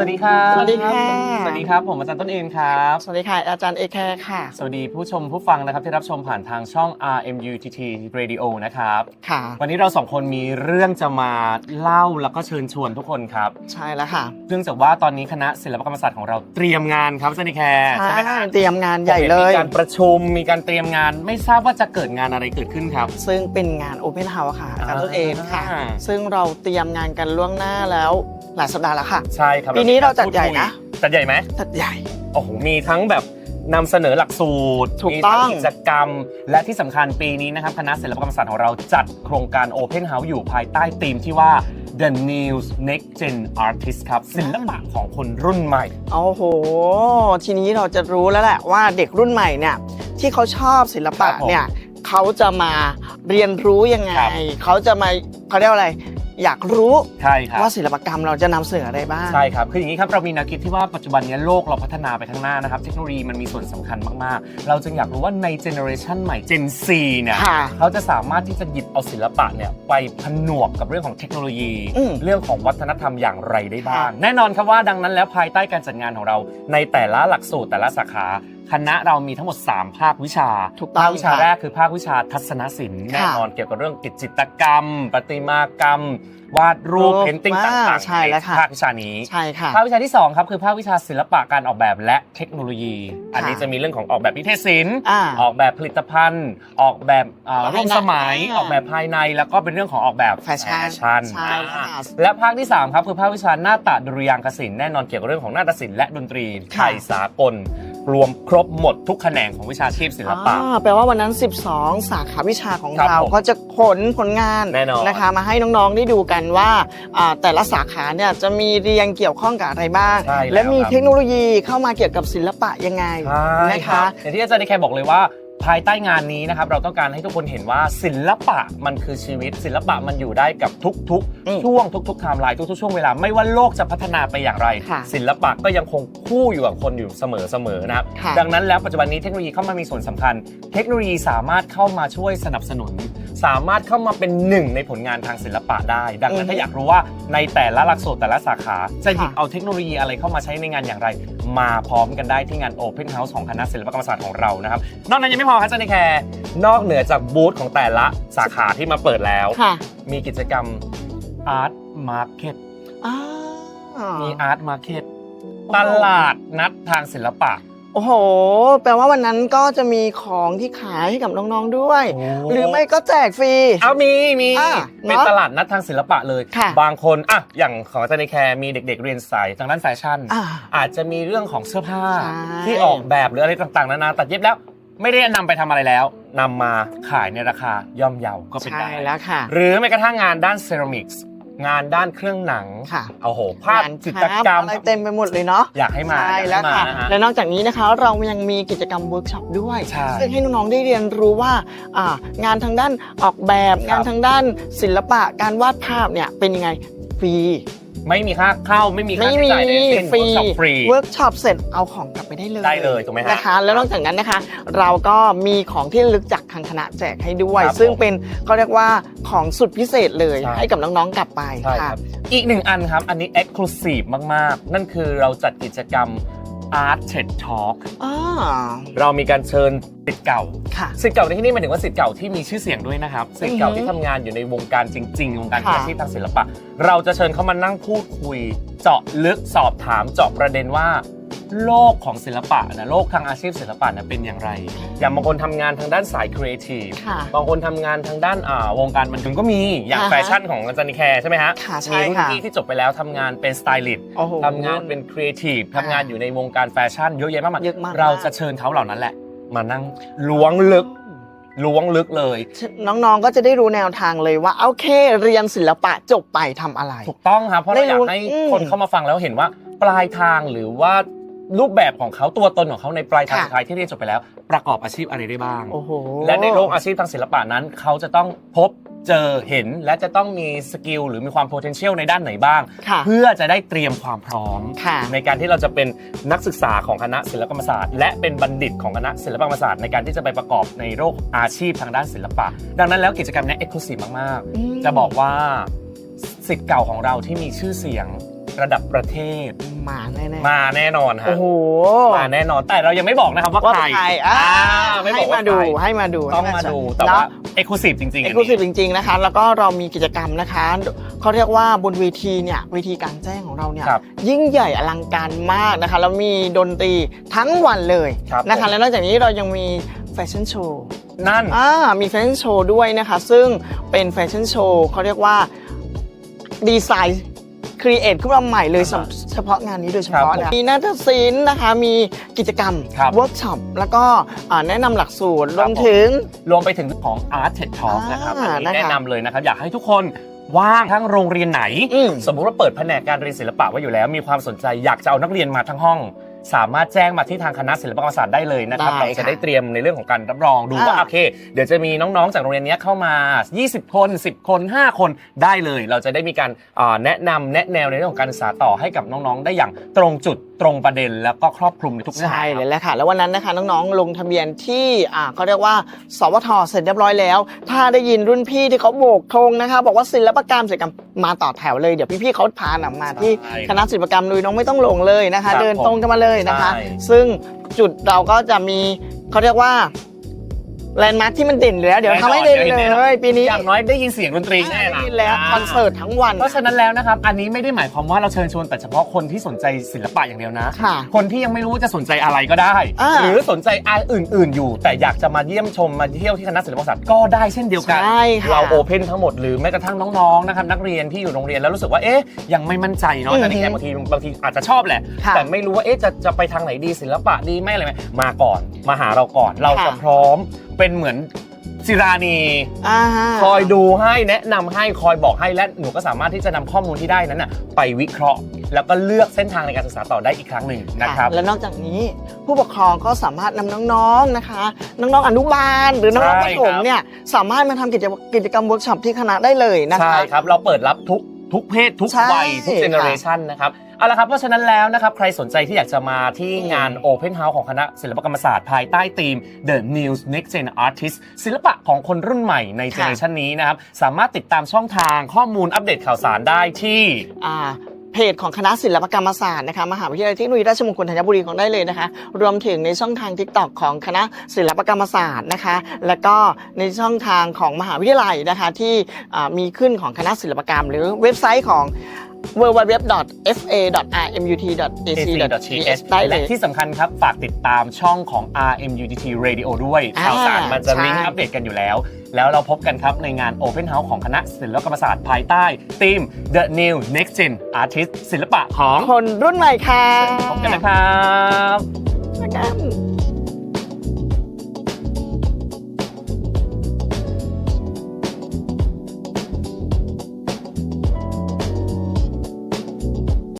สวัสดีครับ สวัสดีค่ะ สวัสดีครับ ผมอาจารย์ต้นเอ็นครับ สวัสดีค่ะ อาจารย์เอแคร์ค่ะ สวัสดีผู้ชมผู้ฟังนะครับที่รับชมผ่านทางช่อง RMUTT Radio นะครับ ค่ะ วันนี้เราสองคนมีเรื่องจะมาเล่าแล้วก็เชิญชวนทุกคนครับ ใช่แล้วค่ะเนื่องจากว่าตอนนี้คณะศิลปกรรมศาสตร์ของเราเตรียมงานครับอาจารย์นิแคร์ใช่ใช่ไหมครับเตรียมงานใหญ่เลผมยมีการประชุม มีการเตรียมงาน ไม่ทราบว่าจะเกิดงานอะไรเกิดขึ้นครับ ซึ่งเป็นงาน Open House ค่ะอาจารย์ต้นเองค่ะอ่าซึ่งเราเตรียมงานกันล่วงหน้าแล้วหลายสัปดาห์แล้วค่ะ ใช่ครับปีนี้เราจัดใหญ่นะ จัดใหญ่ไหมจัดใหญ่ โอ้โห มีทั้งแบบนำเสนอหลักสูตร ถูกมีต้องทั้งกิจกรรม และที่สำคัญปีนี้นะครับ คณะศิลปกรรมศาสตร์ของเราจัดโครงการ Open House อยู่ภายใต้ธีมที่ว่า The News Next Gen Artist ครับศิลปะของคนรุ่นใหม่ โอ้โห ทีนี้เราจะรู้แล้วแหละว่าเด็กรุ่นใหม่เนี่ยที่เขาชอบศิลปะครับผมเนี่ยเขาจะมาเรียนรู้ยังไง ครับ เขาจะมาเขาเรียกว่าอะไร อยากรู้ใช่ครับ ว่าศิลปกรรมเราจะนำเสนออะไรบ้าง ใช่ครับ คืออย่างนี้ครับ เรามีแนวคิดที่ว่าปัจจุบันนี้โลกเราพัฒนาไปข้างหน้านะครับ เทคโนโลยีมันมีส่วนสำคัญมาก ๆ เราจึงอยากรู้ว่าในเจเนอเรชันใหม่ Gen Z เนี่ย ค่ะ เขาจะสามารถที่จะหยิบเอาศิลปะเนี่ยไปผนวกกับเรื่องของเทคโนโลยี อืมเรื่องของวัฒนธรรมอย่างไรได้บ้างค่ะแน่นอนครับว่าดังนั้นแล้วภายใต้การจัดงานของเราในแต่ละหลักสูตรแต่ละสาขา คณะเรามีทั้งหมด 3 ภาควิชาถูกต้องภาควิชาค่ะแรกคือภาควิชาทัศนศิลป์แน่นอนเกี่ยวกับเรื่องกิจจิตรกรรม ประติมากรรม วาดรูปรูปเพนติ้งอ่าต่างๆใช่แล้วค่ะภาควิชานี้ใช่ค่ะภาควิชาที่2ครับคือภาควิชาศิลปะการออกแบบและเทคโนโลยี อันนี้จะมีเรื่องของออกแบบนิเทศศิลป์อ่าออกแบบผลิตภัณฑ์ ออกแบบอ่าภายในร่วมสมัยอ่าออกแบบภายในแล้วก็เป็นเรื่องของออกแบบแฟชั่นชั่นใช่ค่ะอ่าและภาคที่3ครับคือภาควิชาหน้าตะดุริยางคศิลป์แน่นอนเกี่ยวกับเรื่องของหน้าฏศิลป์และดนตรีไทยสากล รวมครบหมดทุกแขนงของวิชาชีพศิลปะ อ่าแปลว่าวันนั้น 12 สาขาวิชาของครับเราผมก็จะขนผลงานแน่นอน นะคะ มาให้น้องๆได้ดูกันว่าอ่าแต่ละสาขาเนี่ยจะมีเรียงเกี่ยวข้องกับอะไรบ้าง ใช่แล้วและมีครับเทคโนโลยีเข้ามาเกี่ยวกับศิลปะยังไงใช่นะครัคะ บอย่างที่อาจารย์นิแคบอกเลยว่า ภายใต้งานนี้นะครับเราต้องการให้ทุกคนเห็นว่าศิลปะมันคือชีวิต ศิลปะมันอยู่ได้กับทุกอืม ๆ ช่วงทุกๆไทม์ไลน์ทุกๆช่วงเวลาไม่ว่าโลกจะพัฒนาไปอย่างไร ค่ะศิลปะก็ยังคงคู่อยู่กับคนอยู่เสมอๆนะครับค่ะ ดังนั้นแล้วปัจจุบันนี้เทคโนโลยีเข้ามามีส่วนสำคัญ เทคโนโลยีสามารถเข้ามาช่วยสนับสนุน สามารถเข้ามาเป็นหนึ่งในผลงานทางศิลปะได้ ดังนั้นถ้าอยากรู้ว่าในแต่ละหลักสูตรแต่ละสาขาจะหยิบค่ะเอาเทคโนโลยีอะไรเข้ามาใช้ในงานอย่างไร มาพร้อมกันได้ที่งาน Open House ของคณะศิลปกรรมศาสตร์ของเรานะครับ นอกนั้นยังไม่พอครับอาจารย์ในแคร์นอกเหนือจากบูธของแต่ละสาขาที่มาเปิดแล้ว ค่ะมีกิจกรรม Art Market อ่ามี Art Market ตลาดนัดทางศิลปะ โอ้โห แปลว่าวันนั้นก็จะมีของที่ขายให้กับน้องๆด้วยหรือไม่ก็แจกฟรี เอามีมีอะเป็นเนอะตลาดนัดทางศิลปะเลย ค่ะ บางคนอะอย่างของอาจารย์ในแคร์มีเด็ก ๆ เรียนสายทางด้านแฟชั่น อ่า อาจจะมีเรื่องของเสื้อผ้าใช่ ที่ออกแบบหรืออะไรต่างๆนานาตัดเย็บแล้ว ไม่ได้นำไปทำอะไรแล้วนำมาขายในราคาย่อมเยาก็เป็นใช่ได้ แล้วค่ะ หรือแม้กระทั่งงานด้านเซรามิกส์ งานด้านเครื่องหนังค่ะโอ้โหภาพงานจิตรกรรมอะไรเต็มไปหมดเลยเนาะอยากให้มาใช่อยากแล้วให้มาค่ะนะฮะและนอกจากนี้นะคะเรายังมีกิจกรรมเวิร์กช็อปด้วยใช่ซึ่งให้น้องๆได้เรียนรู้ว่าอ่างานทางด้านออกแบบครับงานทางด้านศิลปะการวาดภาพเนี่ยเป็นยังไงฟรี ไม่มีค่าเข้าไม่มีค่าไม่ใช้มีจ่ายใดทั้งสิ้นฟรีเวิร์กช็อปฟรี เวิร์กช็อปเสร็จเอาของกลับไปได้เลยได้เลยถูกไหมฮะนะคะแล้วนอกจากนั้นนะคะ เราก็มีของที่ระลึกจากทางคณะแจกให้ด้วย ครับซึ่งผมเป็นเขาเรียกว่าของสุดพิเศษเลยใช่ ให้กับน้องๆกลับไปใช่คค่ะ รับอีกหนึ่งอันครับ อันนี้ Exclusive มาก ๆ นั่นคือเราจัดกิจกรรม Art TED Talk อ่าเรามีการเชิญสิทธิ์เก่าค่ะสิทธิ์เก่าในที่นี้หมายถึงว่าสิทธิ์เก่าที่มีชื่อเสียงด้วยนะครับสิทธิ์เก่าอือฮึที่ทำงานอยู่ในวงการจริงๆวงการค่ะ อาชีพทางศิลปะ เราจะเชิญเขามานั่งพูดคุย เจาะลึกสอบถามเจาะประเด็นว่า โลกของศิลปะนะโลกทางอาชีพศิลปะนะเป็นอย่างไร อย่างบางคนทำงานทางด้านสายครีเอทีฟค่ะ บางคนทำงานทางด้านอ่าวงการบันเทิงก็มีอย่างอ่าฮะแฟชั่นของอาจารย์นิแคร์ใช่ไหมฮะค่ะใช่มีรุ่นค่ะ พี่ที่จบไปแล้วทำงานเป็นสไตลิสต์ โอ้โห ทำงานเป็นครีเอทีฟทำงานอยู่ในวงการแฟชั่นเยอะแยะมากมายเยอะมาก เราจะเชิญเขาเหล่านั้นแหละ มานั่งล้วงลึกล้วงลึกเลย น้องๆก็จะได้รู้แนวทางเลยว่าโอเค เรียนศิลปะจบไปทำอะไร ถูกต้องครับเพราะได้เราอรู้ยากให้อืมคนเข้ามาฟังแล้วเห็นว่าปลายทางหรือว่า รูปแบบของเขาตัวตนของเขาในปลายทางค่ะ สุดท้ายที่เรียนจบไปแล้ว ประกอบอาชีพอะไรได้บ้าง โอ้โห และในโลกอาชีพทางศิลปะนั้น เขาจะต้องพบเจอเห็น และจะต้องมีสกิลหรือมีความ potential ในด้านไหนบ้าง ค่ะ เพื่อจะได้เตรียมความพร้อม ค่ะ ในการที่เราจะเป็นนักศึกษาของคณะศิลปกรรมศาสตร์ และเป็นบัณฑิตของคณะศิลปกรรมศาสตร์ในการที่จะไปประกอบในโลกอาชีพทางด้านศิลปะ ดังนั้นแล้วกิจกรรมนี้เอ็กซ์คลูซีฟมาก อืม ๆ จะบอกว่าสิทธิ์เก่าของเราที่มีชื่อเสียงระดับประเทศ มาแน่ๆมาแน่นอนฮะโอ้โหมาแน่นอนแต่เรายังไม่บอกนะครับว่าว่าใครใครอ่าไม่บให้อกว่มาดูใคร ให้มาดูต้องมาดูแต่ว่าเอ็กซ์คลูซีฟจริงๆเอ็อักนซ์คลูซีฟนี้จริง ๆ นะคะ แล้วก็เรามีกิจกรรมนะคะเขาเรียกว่าบนเวทีเนี่ยเวทีกลางแจ้งของเราเนี่ย ครับ ยิ่งใหญ่อลังการมากนะคะ แล้วมีดนตรีทั้งวันเลยครับนะคะผมแล้วนอกจากนี้เรายังมีแฟชั่นโชว์นั่น อ่ามีแฟชั่นโชว์ด้วยนะคะ ซึ่งเป็นแฟชั่นโชว์เขาเรียกว่าดีไซน์ ครีเอทขึ้นมาใหม่เลยอ่าฮะสำเฉพาะงานนี้โดยเฉครับพาะผมนะมีนาฏศิลป์นะคะ มีกิจกรรมครับเวิร์กช็อปแล้วก็อ่าแนะนำหลักสูตรครรับวมถึง รวมไปถึงของ Art TED Talk นะครับอ่าอันนี้นะคะ แนะนำเลยนะครับ อยากให้ทุกคนว่างทั้งโรงเรียนไหน อืม สมมุติว่าเปิดแผนกการเรียนศิลปะไว้อยู่แล้ว มีความสนใจอยากจะเอานักเรียนมาทั้งห้อง สามารถแจ้งมาที่ทางคณะศิลปกรรมศาสตร์ได้เลยนะครับได้เราจะค่ะได้เตรียมในเรื่องของการรับรองดูว่าอ่า โอเค เดี๋ยวจะมีน้องๆจากโรงเรียนเนี้ยเข้ามา 20 คน 10 คน 5 คนได้เลย เราจะได้มีการอ่าแนะนำแนะแนวในเรื่องของการศึกษาต่อให้กับน้องๆ ได้อย่างตรงจุด ตรงประเด็นแล้วก็ครอบคลุมในทุกเนื้อหา ใช่ครับเลยแหละค่ะ แล้ววันนั้นนะคะน้องๆ ลงทะเบียนที่อ่าเขาเรียกว่า สวทเสร็จเรียบร้อยแล้ว ถ้าได้ยินรุ่นพี่ที่เขาโบกธงนะคะ บอกว่าศิลปกรรมศิลปกรรมมาต่อแถวเลยเดี๋ยวพี่ๆเขาพาหนำมาที่ใช่คณะศิลปกรรมเลยน้องไม่ต้องลงเลยนะคะ ครับเดินตรงกันมาเลยนะคะ ใช่ ซึ่งจุดเราก็จะมีเขาเรียกว่า แลนด์มาร์คที่มันเด่นอยู่แล้ว เดี๋ยวทำให้เด่นเลยปีนี้อย่างน้อยได้ยินเสียงดนตรีแน่ได้ละยินแล้วคอนเสิร์ตทั้งวัน เพราะฉะนั้นแล้วนะครับ อันนี้ไม่ได้หมายความว่าเราเชิญชวนแต่เฉพาะคนที่สนใจศิลปะอย่างเดียวนะค่ะคนที่ยังไม่รู้ว่าจะสนใจอะไรก็ได้อ่าหรือสนใจอาอื่น ๆ อยู่ แต่อยากจะมาเยี่ยมชมมาเที่ยวที่คณะศิลปศาสตร์ก็ได้เช่นเดียวกันใช่ค่ะเราโอเพนทั้งหมดหรือแม้กระทั่งน้อง ๆ นะครับนักเรียนที่อยู่โรงเรียนแล้วรู้สึกว่าเอ๊ะยังไม่มั่นใจเนาะอือฮึแต่นี่แค่บางทีบางทีอาจจะชอบแหละค่ะแต่ไม่รู้ว่าเอ๊ะจะจะไปทางไหนดีศิลปะดีไหมอะไรไหมมาก่อนมาหาเราก่อนเราค่ะจะพร้อม เป็นเหมือนศิรานี อ่าฮะ คอยดูให้แนะนำให้คอยบอกให้และหนูก็สามารถที่จะนำข้อมูลที่ได้นั้นน่ะไปวิเคราะห์ แล้วก็เลือกเส้นทางในการศึกษาต่อได้อีกครั้งหนึ่งนะครับ และนอกจากนี้ผู้ปกครองก็สามารถนำน้องๆนะคะ น้องๆอนุบาล หรือน้องๆใช่ประถมครับ เนี่ยสามารถมาทำกิจกิจกรรมเวิร์กช็อปที่คณะได้เลยนะคะ ใช่ครับ เราเปิดรับทุกทุกเพศทุกใช่วัยทุกเจเนอเรชันนะครับ เอาละครับเพราะฉะนั้นแล้วนะครับใครสนใจที่อยากจะมาที่งาน Open House ของคณะศิลปกรรมศาสตร์ภายใต้ธีม The New Next Gen Artist ศิลปะของคนรุ่นใหม่ในเจเนอเรชันนี้นะครับสามารถติดตามช่องทางข้อมูลอัปเดตข่าวสารได้ที่อ่าเพจของคณะศิลปกรรมศาสตร์นะคะมหาวิทยาลัยเทคโนโลยีราชมงคลธัญบุรีของได้เลยนะคะ รวมถึงในช่องทาง TikTok ของคณะศิลปกรรมศาสตร์นะคะ แล้วก็ในช่องทางของมหาวิทยาลัยนะคะที่มีขึ้นของคณะศิลปกรรม หรือเว็บไซต์ของ www.fa.rmutt.ac.th ได้เลและยที่สำคัญครับ ฝากติดตามช่องของ RMUTT Radio ด้วยอ่าข่าวสารมันจะใช่ลิงก์อัปเดตกันอยู่แล้ว แล้วเราพบกันครับในงาน Open House ของคณะศิลปกรรมศาสตร์ภายใต้ธีม The New Next Gen Artist ศิลปะของคนรุ่นใหม่ค่ะพบกันนะครับ